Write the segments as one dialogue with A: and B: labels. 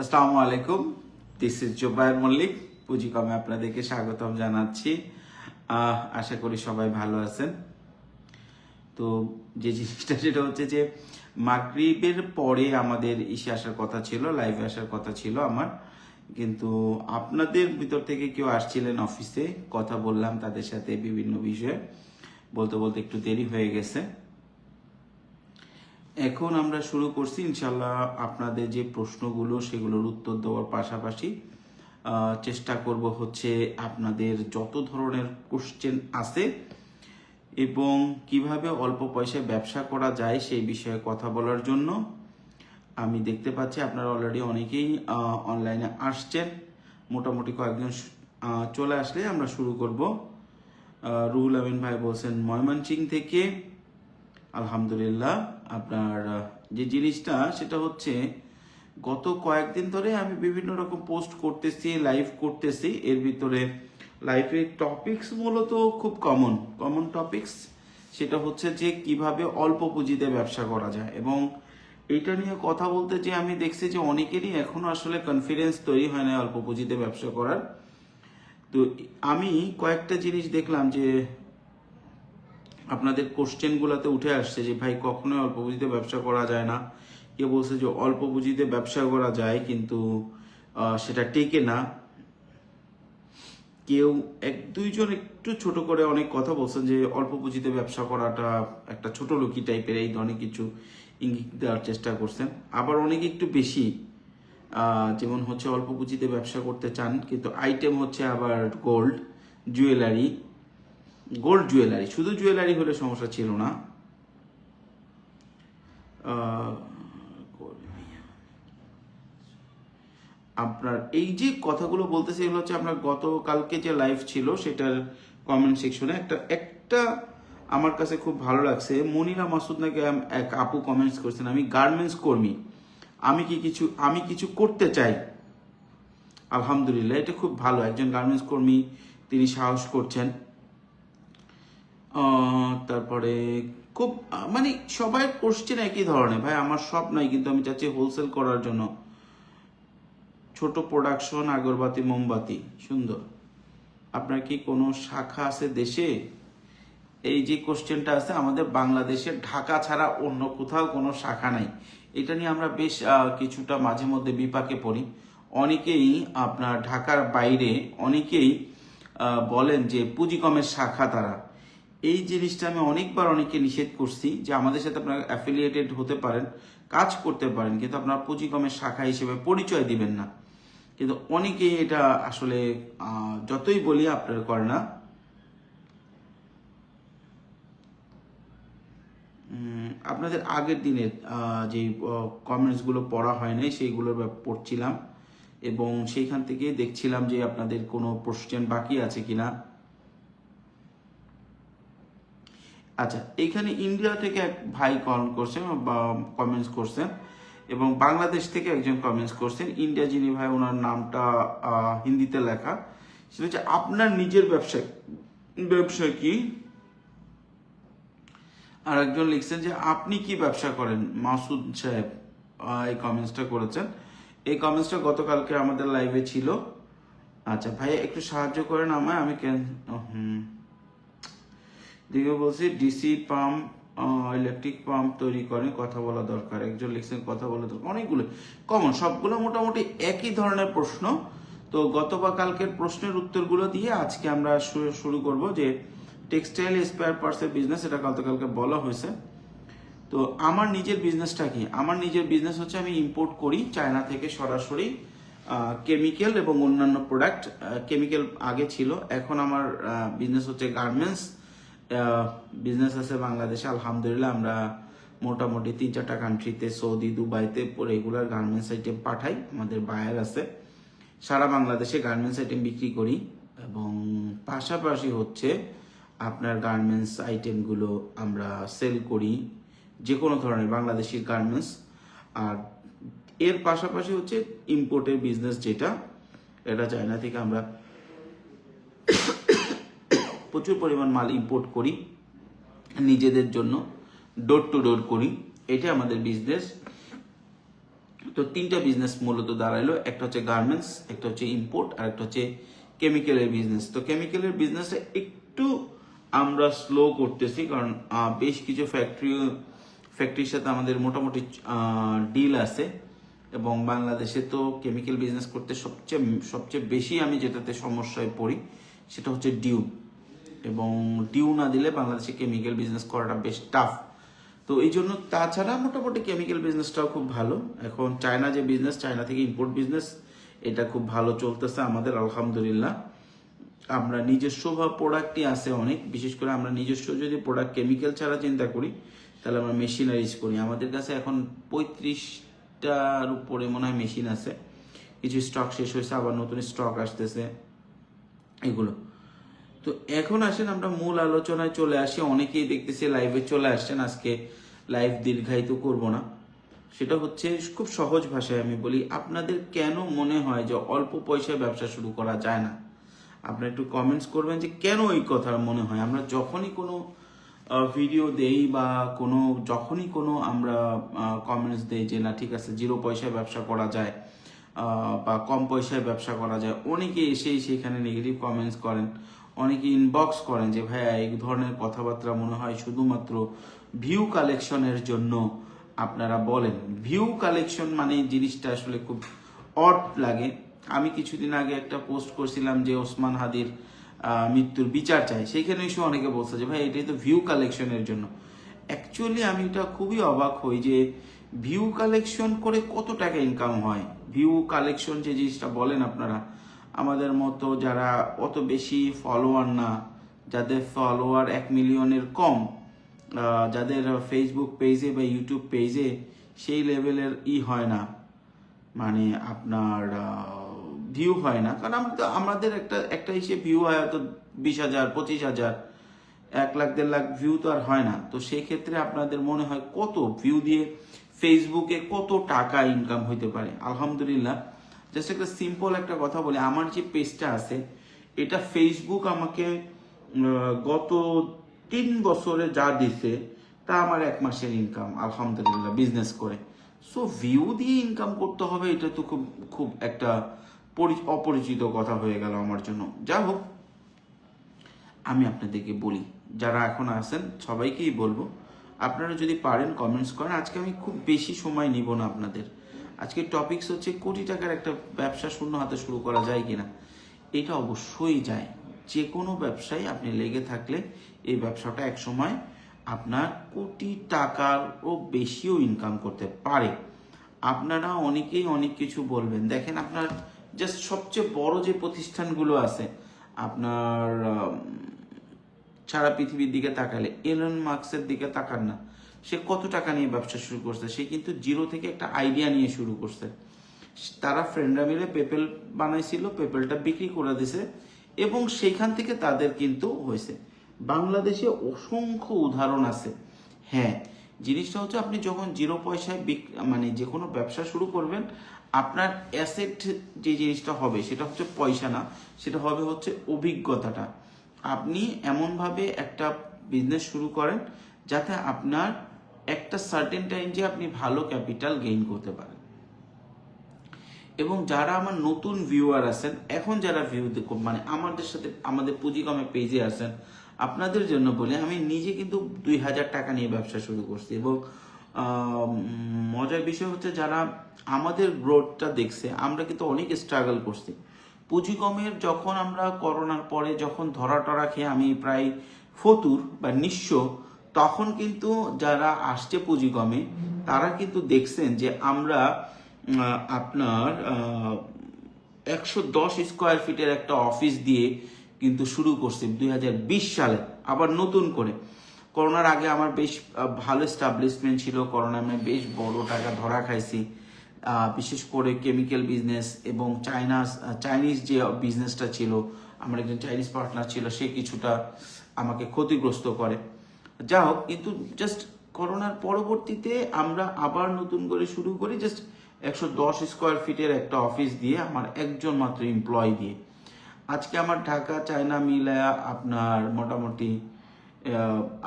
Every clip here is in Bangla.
A: আসসালামু আলাইকুম। দিস ইজ জোবায়ের মল্লিক পুঁজিকমে আপনাদেরকে স্বাগতম জানাচ্ছি। আশা করি সবাই ভালো আছেন। তো যে জিনিসটা যেটা হচ্ছে যে মাগরিবের পরে আমাদের ইসে আসার কথা ছিল লাইভে আসার কথা ছিল আমার। কিন্তু আপনাদের ভিতর থেকে কেউ আসছিলেন অফিসে কথা বললাম তাদের সাথে বিভিন্ন বিষয়ে। বলতে বলতে একটু দেরি হয়ে গেছে। এখন আমরা শুরু করছি ইনশাল্লাহ আপনাদের যে প্রশ্নগুলো সেগুলোর উত্তর দেওয়ার পাশাপাশি চেষ্টা করব হচ্ছে আপনাদের যত ধরনের কোশ্চেন আছে এবং কীভাবে অল্প পয়সায় ব্যবসা করা যায় সেই বিষয়ে কথা বলার জন্য। আমি দেখতে পাচ্ছি আপনারা অলরেডি অনেকেই অনলাইনে আসছেন। মোটামুটি কয়েকজন চলে আসলে আমরা শুরু করব। রুহুল আমিন ভাই বলছেন ময়মনসিং থেকে, আলহামদুলিল্লাহ। আপনার যে জিনিসটা, সেটা হচ্ছে গত কয়েকদিন ধরে আমি বিভিন্ন রকম পোস্ট করতেছি লাইভ করতেছি। এর ভিতরে লাইফের টপিকস মূলত খুব কমন কমন টপিকস সেটা হচ্ছে যে কীভাবে অল্প পুঁজিতে ব্যবসা করা যায়। এবং এটা নিয়ে কথা বলতে যে আমি দেখছি যে অনেকেরই এখনও আসলে কনফিডেন্স তৈরি হয় না অল্প পুঁজিতে ব্যবসা করার। তো আমি কয়েকটা জিনিস দেখলাম যে আপনাদের কোশ্চেনগুলোতে উঠে আসছে যে, ভাই, কখনোই অল্প পুঁজিতে ব্যবসা করা যায় না। কেউ বলছে যে, অল্প পুঁজিতে ব্যবসা করা যায়, কিন্তু সেটা টেকে না। কেউ এক, দুইজন একটু ছোট করে অনেক কথা বলছেন যে, অল্প পুঁজিতে ব্যবসা করাটা একটা ছোট লোকি টাইপের এই ধরনের কিছু ইঙ্গিত দেওয়ার চেষ্টা করছেন। আবার অনেকে একটু বেশি যেমন হচ্ছে অল্প পুঁজিতে ব্যবসা করতে চান, কিন্তু আইটেম হচ্ছে আবার গোল্ড জুয়েলারি গোল্ড জুয়েলারি, শুধু জুয়েলারি হলে সমস্যা ছিল না। আপনার এই যে কথাগুলো বলতেছি, এগুলো হচ্ছে আপনার গতকালকে যে লাইভ ছিল, সেটার কমেন্ট সেকশনে একটা একটা আমার কাছে খুব ভালো লাগছে। মনিরা মাসুদ নাকি এক আপু কমেন্টস করছেন, আমি গার্মেন্টস কর্মী, আমি কি কিছু, আমি কিছু করতে চাই? আলহামদুলিল্লাহ, এটা খুব ভালো। একজন গার্মেন্টস কর্মী, তিনি সাহস করছেন। তারপরে খুব মানে সবাই কোশ্চেন একই ধরনের। ভাই, আমার সব নাই, কিন্তু আমি চাচ্ছি হোলসেল করার জন্য। ছোট প্রোডাকশন আগরবাতি, মোমবাতি, সুন্দর। আপনার কি কোনো শাখা আছে দেশে? এই যে কোশ্চেনটা আছে, আমাদের বাংলাদেশে ঢাকা ছাড়া অন্য কোথাও কোনো শাখা নাই। এটা নিয়ে আমরা বেশ কিছুটা মাঝে মধ্যে বিপাকে পড়ি। অনেকেই আপনার ঢাকার বাইরে, অনেকেই বলেন যে পুঁজিকমের শাখা তারা। এই জিনিসটা আমি অনেকবার অনেকে নিষেধ করছি যে আমাদের সাথে আপনারা অ্যাফিলিয়েটেড হতে পারেন, কাজ করতে পারেন, কিন্তু আপনারা পুঁজিকমের শাখা হিসেবে পরিচয় দিবেন না। কিন্তু অনেকেই এটা আসলে যতই বলি আপনারা করে না। আপনাদের আগের দিনের যে কমেন্টসগুলো পড়া হয় নাই, সেইগুলোর পড়ছিলাম। এবং সেইখান থেকে দেখছিলাম যে আপনাদের কোনো কোশ্চেন বাকি আছে কিনা। আচ্ছা এইখানে ইন্ডিয়া থেকে এক ভাই কল করছেন বা কমেন্টস করছেন এবং বাংলাদেশ থেকে একজন কমেন্টস করছেন। ইন্ডিয়া যিনি ভাই, ওনার নামটা হিন্দিতে লেখা। সেটা হচ্ছে, আপনার নিজের ব্যবসা ব্যবসা কি? আর একজন লিখছেন যে, আপনি কি ব্যবসা করেন? মাসুদ সাহেব এই কমেন্টসটা করেছেন। এই কমেন্টসটা গতকালকে আমাদের লাইভে ছিল। আচ্ছা ভাই একটু সাহায্য করেন আমায়, আমি কেন হুম। দিকে বলছি ডিসি পাম্প ইলেকট্রিক পাম্প তৈরি করেন কথা বলা দরকার, একজন লিখছেন কথা বলা দরকার, অনেকগুলো কমন সবগুলো মোটামুটি একই ধরনের প্রশ্ন। তো গত বা কালকের প্রশ্নের উত্তরগুলো দিয়ে আজকে আমরা শুরু করব যে টেক্সটাইল স্পেয়ার পার্টসের বিজনেস এটা গতকালকে বলা হয়েছে। তো আমার নিজের বিজনেসটা কি? আমার নিজের বিজনেস হচ্ছে আমি ইম্পোর্ট করি চায়না থেকে সরাসরি কেমিক্যাল এবং অন্যান্য প্রোডাক্ট কেমিক্যাল আগে ছিল, এখন আমার বিজনেস হচ্ছে গার্মেন্টস বিজনেস আছে বাংলাদেশে, আলহামদুলিল্লাহ আমরা মোটামুটি তিন চারটা কান্ট্রিতে সৌদি, দুবাইতে রেগুলার গার্মেন্টস আইটেম পাঠাই, আমাদের বায়ার আছে। সারা বাংলাদেশে গার্মেন্টস আইটেম বিক্রি করি এবং পাশাপাশি হচ্ছে আপনার গার্মেন্টস আইটেমগুলো আমরা সেল করি যে কোনো ধরনের বাংলাদেশি গার্মেন্টস আর এর পাশাপাশি হচ্ছে ইম্পোর্টের বিজনেস যেটা, এটা চায়না থেকে আমরা প্রচুর পরিমাণ মাল ইম্পোর্ট করি, নিজেদের জন্য ডোর টু ডোর করি। এটা আমাদের বিজনেস তো তিনটা বিজনেস মূলত দাঁড়াইলো। একটা হচ্ছে গার্মেন্টস একটা হচ্ছে ইম্পোর্ট আর একটা হচ্ছে কেমিক্যালের বিজনেস তো কেমিক্যালের বিজনেসটা একটু আমরা স্লো করতেছি, কারণ বেশ কিছু ফ্যাক্টরি ফ্যাক্টরির সাথে আমাদের মোটামুটি ডিল আছে। এবং বাংলাদেশে তো কেমিক্যাল বিজনেস করতে সবচেয়ে সবচেয়ে বেশি আমি যেটাতে সমস্যায় পড়ি, সেটা হচ্ছে ডিউ এবং ডিউ না দিলে বাংলাদেশে কেমিক্যাল বিজনেস করাটা বেশ টাফ তো এই জন্য তাছাড়া মোটামুটি কেমিক্যাল বিজনেসটাও খুব ভালো। এখন চায়না যে বিজনেস চায়না থেকে ইম্পোর্ট বিজনেস এটা খুব ভালো চলতেছে আমাদের, আলহামদুলিল্লাহ। আমরা নিজস্ব প্রোডাক্টই আছে অনেক। বিশেষ করে আমরা নিজস্ব যদি প্রোডাক্ট কেমিক্যাল ছাড়া চিন্তা করি, তাহলে আমরা মেশিনারিজ করি। আমাদের কাছে এখন পঁয়ত্রিশটার উপরে মনে হয় মেশিন আছে। কিছু স্টক শেষ হয়েছে, আবার নতুন স্টক আসতেছে। এগুলো। তো এখন আসেন আমরা মূল আলোচনায় চলে আসি। অনেকেই দেখতেছি লাইভে চলে আসছেন। আজকে লাইভ দীর্ঘায়িত করব না। সেটা হচ্ছে খুব সহজ ভাষায় আমি বলি, আপনাদের কেন মনে হয় যে অল্প পয়সায় ব্যবসা শুরু করা যায় না? আপনারা একটু কমেন্টস করবেন যে কেন এই কথা মনে হয়? আমরা যখনই কোনো ভিডিও দেই বা কোনো, যখনই কোনো আমরা কমেন্টস দেই যে না, ঠিক আছে জিরো পয়সায় ব্যবসা করা যায় বা কম পয়সায় ব্যবসা করা যায়, অনেকে এসেই সেখানে নেগেটিভ কমেন্টস করেন। অনেকে ইনবক্স করেন যে, ভাইয়া, এই ধরনের কথাবার্তা মনে হয় শুধুমাত্র ভিউ কালেকশনের জন্য আপনারা বলেন। ভিউ কালেকশন মানে জিনিসটা আসলে খুব অট লাগে। আমি কিছুদিন আগে একটা পোস্ট করছিলাম যে, ওসমান হাদির মৃত্যুর বিচার চাই। সেইখানে এসে অনেকে বলছে যে ভাই এটাই তো ভিউ কালেকশনের জন্য। অ্যাকচুয়ালি আমি এটা খুবই অবাক হই যে ভিউ কালেকশন করে কত টাকা ইনকাম হয়? ভিউ কালেকশন যে জিনিসটা বলেন আপনারা আমাদের মতো যারা অত বেশি ফলোয়ার না, যাদের ফলোয়ার এক মিলিয়নের কম যাদের ফেসবুক পেজে বা ইউটিউব পেজে সেই লেভেলের ই হয় না। মানে আপনার ভিউ হয় না। কারণ আমাদের একটা একটা হিসেবে ভিউ হয় হয়তো বিশ হাজার, পঁচিশ হাজার, এক লাখ, দেড় লাখ ভিউ তো আর হয় না। তো সেই ক্ষেত্রে আপনাদের মনে হয় কত ভিউ দিয়ে ফেসবুকে কত টাকা ইনকাম হইতে পারে? আলহামদুলিল্লাহ জাস্ট একটা সিম্পল একটা কথা বলি, আমার যে পেজটা আছে, এটা ফেসবুক আমাকে গত তিন বছরে যা দিছে, তা আমার এক মাসের ইনকাম আলহামদুলিল্লাহ বিজনেস করে। সো ভিউ দিয়ে ইনকাম করতে হবে, এটা তো খুব খুব একটা পরি- অপরিচিত কথা হয়ে গেল আমার জন্য। যা হোক, আমি আপনাদেরকে বলি, যারা এখন আছেন, সবাইকেই বলব, আপনারা যদি পারেন কমেন্টস করেন। আজকে আমি খুব বেশি সময় নিব না আপনাদের। আজকে টপিকস হচ্ছে কোটি টাকার একটা ব্যবসা শূন্য হাতে শুরু করা যায় কিনা। এটা অবশ্যই যায়। যে কোনো ব্যবসায় আপনি লেগে থাকলে এই ব্যবসাটা এক সময় আপনার কোটি টাকারও বেশিও ইনকাম করতে পারে। আপনারা অনেকেই অনেক কিছু বলবেন। দেখেন আপনার জাস্ট সবচেয়ে বড় যে প্রতিষ্ঠানগুলো আছে, আপনার সারা পৃথিবীর দিকে তাকালে এলন মার্কসের দিকে তাকান না। সে কত টাকা নিয়ে ব্যবসা শুরু করছে? সে কিন্তু জিরো থেকে একটা আইডিয়া নিয়ে শুরু করছে। তারা ফ্রেন্ডরা মিলে পেপেল বানাইছিল পেপেলটা বিক্রি করে দিছে এবং সেইখান থেকে তাদের কিন্তু হয়েছে। বাংলাদেশে অসংখ্য উদাহরণ আছে। হ্যাঁ জিনিসটা হচ্ছে আপনি যখন জিরো পয়সায় মানে যে কোনো ব্যবসা শুরু করবেন, আপনার অ্যাসেট যে জিনিসটা হবে, সেটা হচ্ছে পয়সা না, সেটা হবে হচ্ছে অভিজ্ঞতাটা। আপনি এমনভাবে একটা বিজনেস শুরু করেন যাতে আপনার একটা সার্টেন টাইম যে আপনি ভালো ক্যাপিটাল গেইন করতে পারেন। এবং যারা আমার নতুন ভিউয়ার আছেন, এখন যারা ভিউ মানে আমাদের সাথে, আমাদের পুঁজিকমে পেজে আছেন, আপনাদের জন্য বলে, আমি নিজে কিন্তু দুই হাজার টাকা নিয়ে ব্যবসা শুরু করছি এবং মজার বিষয় হচ্ছে যারা আমাদের গ্রোথটা দেখছে, আমরা কিন্তু অনেক স্ট্রাগল করছি। পুঁজিকমের যখন আমরা করোনার পরে যখন ধরা টরা খেয়ে আমি প্রায় ফতুর বা নিঃস্ব তখন কিন্তু যারা আসছে পুঁজিকমে তারা কিন্তু দেখছেন যে আমরা আপনার একশো দশ স্কোয়ার ফিটের একটা অফিস দিয়ে কিন্তু শুরু করছি দুই হাজার বিশ সালে, আবার নতুন করে। করোনার আগে আমার বেশ ভালো স্টাবলিশমেন্ট ছিল, করোনা আমি বেশ বড় টাকা ধরা খাইছি। বিশেষ করে কেমিক্যাল বিজনেস এবং চাইনা চাইনিজ যে বিজনেসটা ছিল, আমার একজন চাইনিজ পার্টনার ছিল, সে কিছুটা আমাকে ক্ষতিগ্রস্ত করে। যা হোক, কিন্তু জাস্ট করোনার পরবর্তীতে আমরা আবার নতুন করে শুরু করি জাস্ট একশো দশ স্কোয়ার ফিটের একটা অফিস দিয়ে, আমার একজন মাত্র এমপ্লয় দিয়ে। আজকে আমার ঢাকা, চায়না মিলায়া আপনার মোটামুটি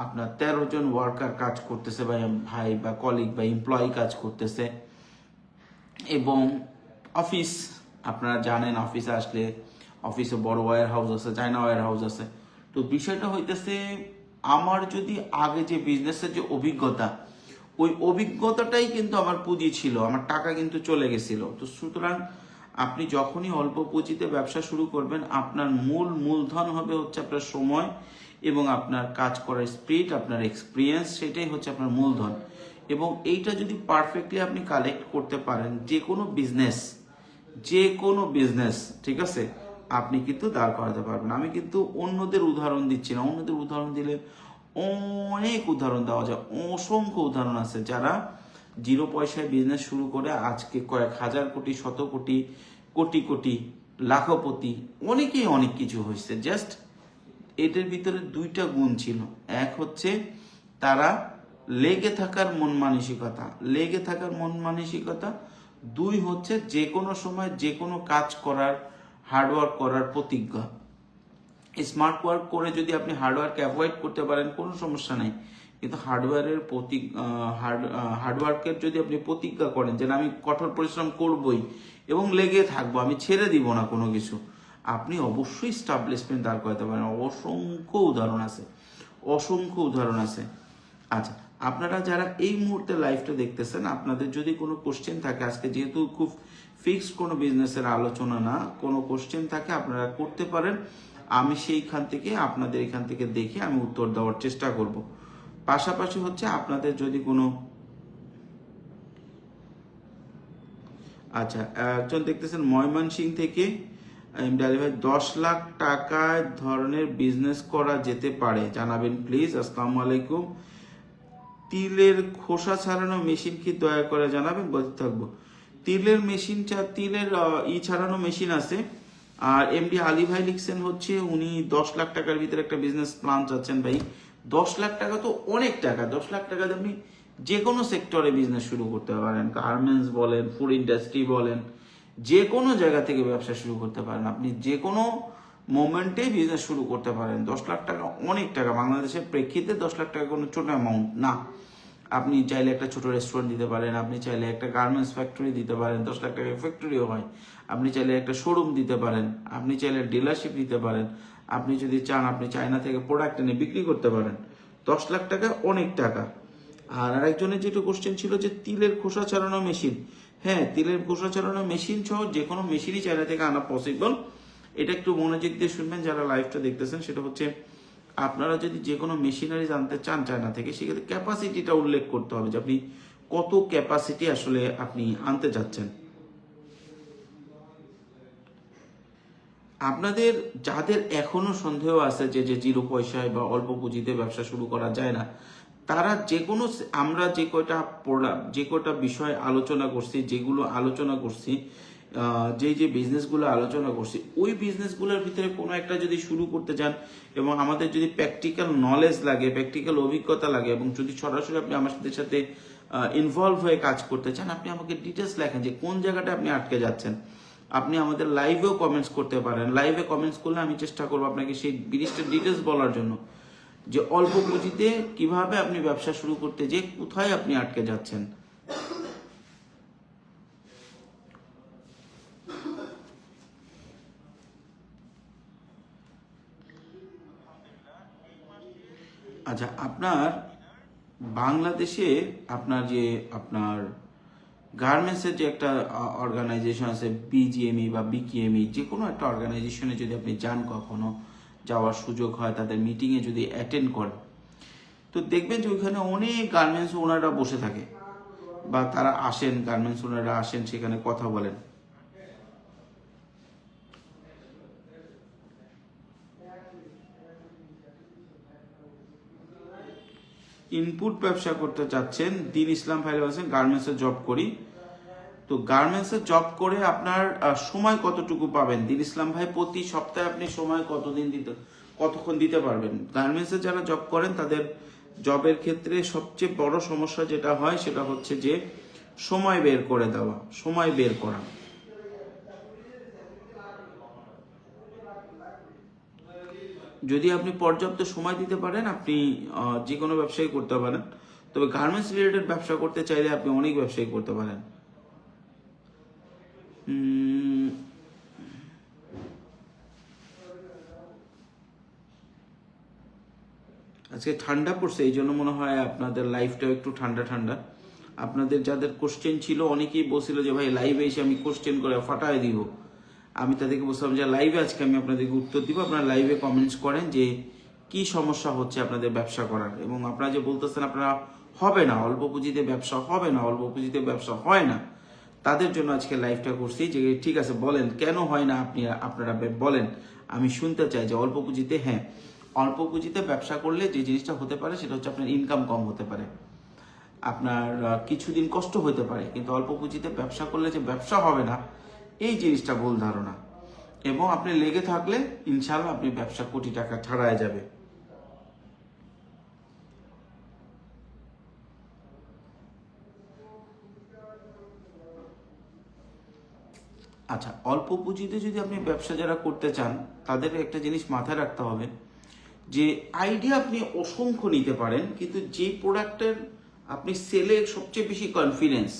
A: আপনার তেরো জন ওয়ার্কার কাজ করতেছে বা ভাই বা কলিগ বা এমপ্লয়ি কাজ করতেছে। এবং অফিস আপনারা জানেন অফিসে আসলে অফিসে বড় ওয়্যার হাউস আছে, চায়না ওয়্যার হাউস আছে। তো বিষয়টা হইতেছে আমার যদি আগে যে বিজনেসের যে অভিজ্ঞতা, ওই অভিজ্ঞতাটাই কিন্তু আমার পুঁজি ছিল, আমার টাকা কিন্তু চলে গেছিল। তো সুতরাং আপনি যখনই অল্প পুঁজিতে ব্যবসা শুরু করবেন, আপনার মূল মূলধন হবে হচ্ছে আপনার সময় এবং আপনার কাজ করার স্পিড আপনার এক্সপিরিয়েন্স সেটাই হচ্ছে আপনার মূলধন। এবং এইটা যদি পারফেক্টলি আপনি কালেক্ট করতে পারেন যে কোনো বিজনেস যে কোনো বিজনেস ঠিক আছে? আপনি কিন্তু দাঁড় করাতে পারবেন। আমি কিন্তু অন্যদের উদাহরণ দিচ্ছি না। অন্যদের উদাহরণ দিলে অনেক উদাহরণ দেওয়া যায়। অসংখ্য উদাহরণ আছে যারা জিরো পয়সায় বিজনেস শুরু করে আজকে কয়েক হাজার কোটি, শত কোটি কোটি কোটি, লাখপতি, অনেকেই অনেক কিছু হয়েছে। জাস্ট এটার ভিতরে দুইটা গুণ ছিল। এক হচ্ছে তারা লেগে থাকার মন মানসিকতা। লেগে থাকার মন মানসিকতা। দুই হচ্ছে যে কোনো সময় যে কোনো কাজ করার হার্ডওয়ার্ক করার প্রতিজ্ঞা। স্মার্ট ওয়ার্ক করে যদি আপনি হার্ডওয়ার্ক অ্যাভয়েড করতে পারেন, কোনো সমস্যা নেই। কিন্তু হার্ডওয়ারের প্রতি হার্ড হার্ডওয়ার্কের যদি আপনি প্রতিজ্ঞা করেন যে আমি কঠোর পরিশ্রম করবই এবং লেগে থাকব, আমি ছেড়ে দিব না কোনো কিছু, আপনি অবশ্যই স্টাবলিশমেন্ট দাঁড় করাতে পারেন। অসংখ্য উদাহরণ আছে। অসংখ্য উদাহরণ আছে। আচ্ছা আপনারা যারা এই মুহূর্তে লাইভটা দেখতেছেন, আপনাদের যদি কোনো কোশ্চেন থাকে, আজকে যেহেতু খুব ফিক্সড কোনো বিজনেসের আলোচনা না, কোনো কোশ্চেন থাকে, আপনারা করতে পারেন। আমি সেইখান থেকে, আপনাদের এখান থেকে দেখে আমি উত্তর দেওয়ার চেষ্টা করব। পাশাপাশি হচ্ছে আপনাদের যদি কোনো আচ্ছা একজন দেখতেছেন, ময়মনসিং থেকে দশ লাখ টাকায় ধরনের বিজনেস করা যেতে পারে। জানাবেন প্লিজ আসসালামু আলাইকুম। তিলের খোসা ছাড়ানো মেশিন কি দয়া করে জানাবেন? বলতে থাকব। তিলের মেশিন তিলের ই ছাড়ানো মেশিন আছে। আর এমডি আলী ভাই লিখছেন হচ্ছে, উনি দশ লাখ টাকার ভিতরে একটা বিজনেস প্ল্যান চাচ্ছেন ভাই। দশ লাখ টাকা তো অনেক টাকা। দশ লাখ টাকা আপনি যে কোনো সেক্টরে বিজনেস শুরু করতে পারেন। গার্মেন্টস বলেন ফুড ইন্ডাস্ট্রি বলেন যে কোনো জায়গা থেকে ব্যবসা শুরু করতে পারেন। আপনি যে কোনো মোমেন্টে বিজনেস শুরু করতে পারেন। দশ লাখ টাকা অনেক টাকা। বাংলাদেশের প্রেক্ষিতে দশ লাখ টাকা কোনো ছোট অ্যামাউন্ট না। আপনি চাইলে একটা ছোট রেস্টুরেন্ট দিতে পারেন, আপনি চাইলে একটা গার্মেন্টস ফ্যাক্টরি দিতে পারেন, দশ লাখ টাকা ফ্যাক্টরিও হয়। আপনি চাইলে একটা শোরুম দিতে পারেন, আপনি চাইলে ডিলারশিপ দিতে পারেন। আপনি যদি চান, আপনি চায়না থেকে প্রোডাক্ট এনে বিক্রি করতে পারেন। দশ লাখ টাকা অনেক টাকা। আর আরেকজনের যেটা কোশ্চেন ছিল যে তিলের খোসা ছাড়ানো মেশিন হ্যাঁ তিলের খোসা ছাড়ানো মেশিন সহ যে কোনো মেশিনই চায়না থেকে আনা পসিবল এটা একটু মনোযোগ দিয়ে শুনবেন, যারা লাইভটা দেখতেছেন, সেটা হচ্ছে আপনারা যদি যে কোনো মেশিনারি জানতে চান চায়না থেকে, সেক্ষেত্রে ক্যাপাসিটিটা উল্লেখ করতে হবে যে আপনি কত ক্যাপাসিটি আসলে আপনি আনতে চাচ্ছেন আপনাদের, যাদের এখনও সন্দেহ আছে যে যে জিরো পয়সায় বা অল্প পুঁজিতে ব্যবসা শুরু করা যায় না, তারা যে কোনো আমরা যে কয়টা প্রোডাক্ট যে কয়টা বিষয় আলোচনা করছি, যেগুলো আলোচনা করছি যে যে বিজনেসগুলো আলোচনা করছি, ওই বিজনেসগুলোর ভিতরে কোনো একটা যদি শুরু করতে চান এবং আমাদের যদি প্র্যাকটিক্যাল নলেজ লাগে প্র্যাকটিক্যাল অভিজ্ঞতা লাগে এবং যদি সরাসরি আপনি আমাদের সাথে ইনভলভ হয়ে কাজ করতে চান, আপনি আমাকে ডিটেলস লেখেন যে কোন জায়গাটা আপনি আটকে যাচ্ছেন। আপনি আমাদের লাইভেও কমেন্টস করতে পারেন। লাইভে কমেন্টস করলে আমি চেষ্টা করব আপনাকে সেই জিনিসটা ডিটেলস বলার জন্য যে অল্প পুঁজিতে কীভাবে আপনি ব্যবসা শুরু করতে, যে কোথায় আপনি আটকে যাচ্ছেন। আচ্ছা আপনার বাংলাদেশে আপনার যে আপনার গার্মেন্টসের যে একটা অর্গানাইজেশন আছে বিজিএমই বা বিকিএমই যে কোনো একটা অর্গানাইজেশনে যদি আপনি যান কখনো, যাওয়ার সুযোগ হয়, তাদের মিটিংয়ে যদি অ্যাটেন্ড করেন, তো দেখবেন যে ওইখানে অনেক গার্মেন্টস ওনারা বসে থাকে বা তারা আসেন, গার্মেন্টস ওনারা আসেন, সেখানে কথা বলেন। ইনপুট ব্যবসা করতে চাচ্ছেন, দিন ইসলাম ভাই বলছেন গার্মেন্টসে জব করি। তো গার্মেন্টসে জব করে আপনার সময় কতটুকু পাবেন? দিন ইসলাম ভাই, প্রতি সপ্তাহে আপনি সময় কতদিন দিতে, কতক্ষণ দিতে পারবেন? গার্মেন্টসে যারা জব করেন, তাদের জবের ক্ষেত্রে সবচেয়ে বড় সমস্যা যেটা হয়, সেটা হচ্ছে যে, সময় বের করে দেওয়া, সময় বের করা। যদি আপনি পর্যাপ্ত সময় দিতে পারেন, আপনি যে কোনো ব্যবসায়ী করতে পারেন। তবে গার্মেন্টস রিলেটেড ব্যবসা করতে চাইলে আপনি অনেক ব্যবসায়ী করতে পারেন। আজকে ঠান্ডা পড়ছে, এই জন্য মনে হয় আপনাদের লাইফটাও একটু ঠান্ডা ঠান্ডা। আপনাদের যাদের কোশ্চেন ছিল, অনেকেই বলছিল যে, ভাই লাইভে এসে আমি কোশ্চেন করে ফাটায় দিব। আমি তাদেরকে বলছিলাম যে লাইভে আজকে আমি আপনাদেরকে উত্তর দিব। আপনারা লাইভে কমেন্টস করেন যে কি সমস্যা হচ্ছে আপনাদের ব্যবসা করার। এবং আপনারা যে বলতেছেন আপনারা হবে না, অল্প পুঁজিতে ব্যবসা হবে না, অল্প পুঁজিতে ব্যবসা হয় না, তাদের জন্য আজকে লাইভটা করছি যে ঠিক আছে, বলেন, কেন হয় না আপনি, আপনারা বলেন। আমি শুনতে চাই যে অল্প পুঁজিতে হ্যাঁ অল্প পুঁজিতে ব্যবসা করলে যে জিনিসটা হতে পারে সেটা হচ্ছে আপনার ইনকাম কম হতে পারে। আপনার কিছুদিন কষ্ট হতে পারে, কিন্তু অল্প পুঁজিতে ব্যবসা করলে যে ব্যবসা হবে না এই জিনিসটা ভুল ধারণা। এবং আপনি লেগে থাকলে ইনশাল্লাহ আপনি ব্যবসা কোটি টাকা ছাড়ায় যাবে। আচ্ছা অল্প পুঁজিতে যদি আপনি ব্যবসা যারা করতে চান, তাদের একটা জিনিস মাথায় রাখতে হবে যে আইডিয়া আপনি অসংখ্য নিতে পারেন, কিন্তু যে প্রোডাক্টের আপনি সেলে সবচেয়ে বেশি কনফিডেন্স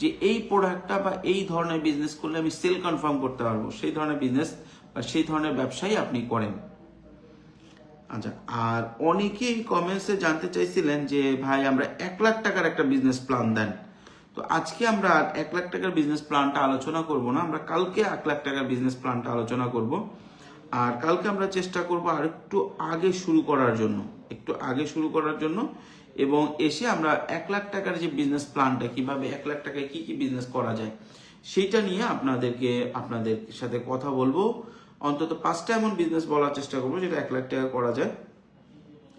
A: যে এই প্রোডাক্টটা বা এই ধরনের বিজনেস করলে আমি সেল কনফার্ম করতে পারব, সেই ধরনের বিজনেস বা সেই ধরনের ব্যবসাই আপনি করেন। আচ্ছা আর অনেকেই কমেন্টসে জানতে চাইছিলেন যে, ভাই, আমরা এক লাখ টাকার একটা বিজনেস প্ল্যান দেন। তো আজকে আমরা এক লাখ টাকার বিজনেস প্ল্যানটা আলোচনা করব না, আমরা কালকে এক লাখ টাকার বিজনেস প্ল্যানটা আলোচনা করব। আর কালকে আমরা চেষ্টা করব আর একটু আগে শুরু করার জন্য, একটু আগে শুরু করার জন্য এবং এসে আমরা এক লাখ টাকার যে বিজনেস প্ল্যানটা কীভাবে এক লাখ টাকায় কি কি বিজনেস করা যায় সেইটা নিয়ে আপনাদেরকে, আপনাদের সাথে কথা বলব। অন্তত পাঁচটা এমন বিজনেস বলার চেষ্টা করব যেটা এক লাখ টাকা করা যায়।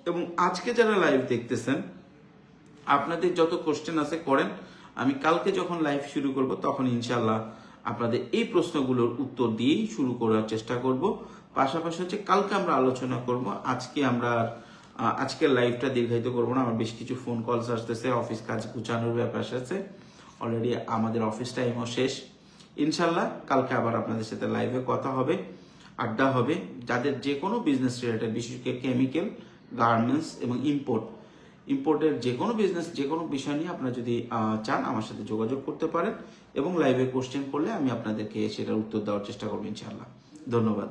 A: এবং আজকে যারা লাইভ দেখতেছেন, আপনাদের যত কোশ্চেন আছে করেন। আমি কালকে যখন লাইভ শুরু করব, তখন ইনশাল্লাহ আপনাদের এই প্রশ্নগুলোর উত্তর দিয়েই শুরু করার চেষ্টা করব। পাশাপাশি হচ্ছে কালকে আমরা আলোচনা করব। আজকে আমরা আজকের লাইভটা দীর্ঘায়িত করব না, আমার বেশ কিছু ফোন কলস আসতেছে অফিস কাজ গুছানোর ব্যাপার আছে অলরেডি আমাদের অফিস টাইমও শেষ। ইনশাল্লাহ কালকে আবার আপনাদের সাথে লাইভে কথা হবে, আড্ডা হবে। যাদের যে কোনো বিজনেস রিলেটেড বিশেষ করে কেমিক্যাল গার্মেন্টস এবং ইম্পোর্ট ইম্পোর্টের যে কোনো বিজনেস যে কোনো বিষয় নিয়ে আপনারা যদি চান, আমার সাথে যোগাযোগ করতে পারেন এবং লাইভে কোশ্চেন করলে আমি আপনাদেরকে সেটার উত্তর দেওয়ার চেষ্টা করব ইনশাল্লাহ ধন্যবাদ।